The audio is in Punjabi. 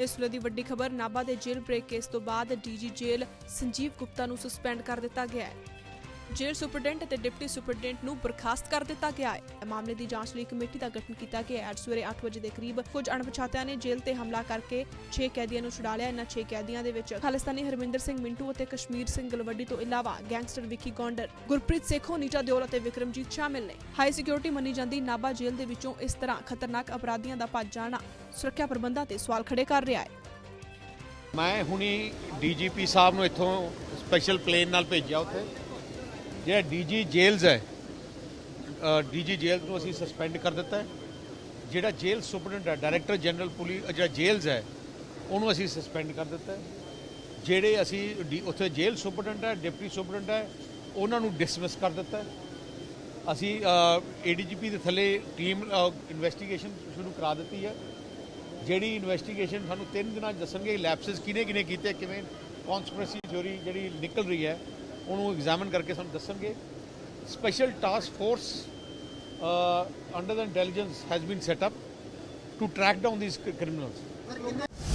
ਇਸ ਵੇਲੇ ਦੀ ਵੱਡੀ ਖਬਰ ਨਾਭਾ ਦੇ ਜੇਲ੍ਹ ਬ੍ਰੇਕ ਕੇਸ ਤੋਂ ਬਾਅਦ ਡੀਜੀ ਜੇਲ੍ਹ ਸੰਜੀਵ ਗੁਪਤਾ ਨੂੰ ਸਸਪੈਂਡ ਕਰ ਦਿੱਤਾ ਗਿਆ ਹੈ। ਜੇਲ੍ਹ ਸੁਪਰਡੈਂਟ ਅਤੇ ਡਿਪਟੀ ਸੁਪਰਡੈਂਟ ਨੂੰ ਬਰਖਾਸਤ ਕਰ ਦਿੱਤਾ ਗਿਆ ਹੈ। ਮਾਮਲੇ ਦੀ ਜਾਂਚ ਲਈ ਕਮੇਟੀ ਦਾ ਗਠਨ ਕੀਤਾ ਗਿਆ ਹੈ। ਸਵੇਰੇ 8 ਵਜੇ ਦੇ ਕਰੀਬ ਕੁਝ ਅਣਪਛਾਤਿਆਂ ਨੇ ਜੇਲ੍ਹ ਤੇ ਹਮਲਾ ਕਰਕੇ 6 ਕੈਦੀਆਂ ਨੂੰ ਛੁਡਾ ਲਿਆ। ਇਹਨਾਂ 6 ਕੈਦੀਆਂ ਦੇ ਵਿੱਚ ਖਾਲਿਸਤਾਨੀ ਹਰਮਿੰਦਰ ਸਿੰਘ ਮਿੰਟੂ ਅਤੇ ਕਸ਼ਮੀਰ ਸਿੰਘ ਗਲਵੱਡੀ ਤੋਂ ਇਲਾਵਾ ਗੈਂਗਸਟਰ ਵਿੱਕੀ ਗੌਂਡਰ ਗੁਰਪ੍ਰੀਤ ਸੇਖੋ ਨੀਟਾ ਦਿਓਲ ਅਤੇ ਵਿਕਰਮਜੀਤ ਸ਼ਾਮਿਲ ਨੇ। ਹਾਈ ਸਿਕਿਉਰਿਟੀ ਮੰਨੀ ਜਾਂਦੀ ਨਾਭਾ ਜੇਲ੍ਹ ਦੇ ਵਿੱਚੋਂ ਇਸ ਤਰ੍ਹਾਂ ਖਤਰਨਾਕ ਅਪਰਾਧੀਆਂ ਦਾ ਭੱਜ ਜਾਣਾ ਸੁਰੱਖਿਆ ਪ੍ਰਬੰਧਾਂ ਤੇ ਸਵਾਲ ਖੜੇ ਕਰ ਰਿਹਾ ਹੈ। ਮੈਂ ਹੁਣੀ ਡੀਜੀਪੀ ਸਾਹਿਬ ਨੂੰ ਇੱਥੋਂ ਸਪੈਸ਼ਲ ਪਲੇਨ ਨਾਲ ਭੇਜਿਆ ਉੱਥੇ। ਜਿਹੜਾ ਡੀਜੀ ਜੇਲਸ ਹੈ ਡੀਜੀ ਜੇਲ ਨੂੰ ਅਸੀਂ ਸਸਪੈਂਡ ਕਰ ਦਿੱਤਾ ਹੈ। ਜਿਹੜਾ ਜੇਲ੍ਹ ਸੁਪਰਡੈਂਟ ਹੈ ਡਾਇਰੈਕਟਰ ਜਨਰਲ ਪੁਲਿਸ ਜਿਹੜਾ ਜੇਲਸ ਹੈ, ਉਹਨੂੰ ਅਸੀਂ ਸਸਪੈਂਡ ਕਰ ਦਿੱਤਾ ਹੈ। ਜਿਹੜੇ ਅਸੀਂ ਡੀ- ਉੱਥੇ ਜੇਲ੍ਹ ਸੁਪਰਡੈਂਟ ਹੈ, ਡਿਪਟੀ ਸੁਪਰਡੈਂਟ ਹੈ, ਉਹਨਾਂ ਨੂੰ ਡਿਸਮਿਸ ਕਰ ਦਿੱਤਾ ਹੈ। ਅਸੀਂ ਏਡੀਜੀਪੀ ਦੇ ਥੱਲੇ ਟੀਮ ਇਨਵੈਸਟੀਗੇਸ਼ਨ ਸ਼ੁਰੂ ਕਰਾ ਦਿੱਤੀ ਹੈ। ਜਿਹੜੀ ਇਨਵੈਸਟੀਗੇਸ਼ਨ ਸਾਨੂੰ 3 ਦਿਨਾਂ 'ਚ ਦੱਸਣਗੇ ਲੈਪਸਸ ਕਿਨੇ ਕਿਨੇ ਕੀਤੇ, ਕਿਵੇਂ ਕਨਸਪੀਰੇਸੀ ਥਿਉਰੀ ਜਿਹੜੀ ਨਿਕਲ ਰਹੀ ਹੈ ਉਹਨੂੰ ਐਗਜ਼ਾਮਿਨ ਕਰਕੇ ਸਾਨੂੰ ਦੱਸਣਗੇ। Special task force under the intelligence has been set up to track down these criminals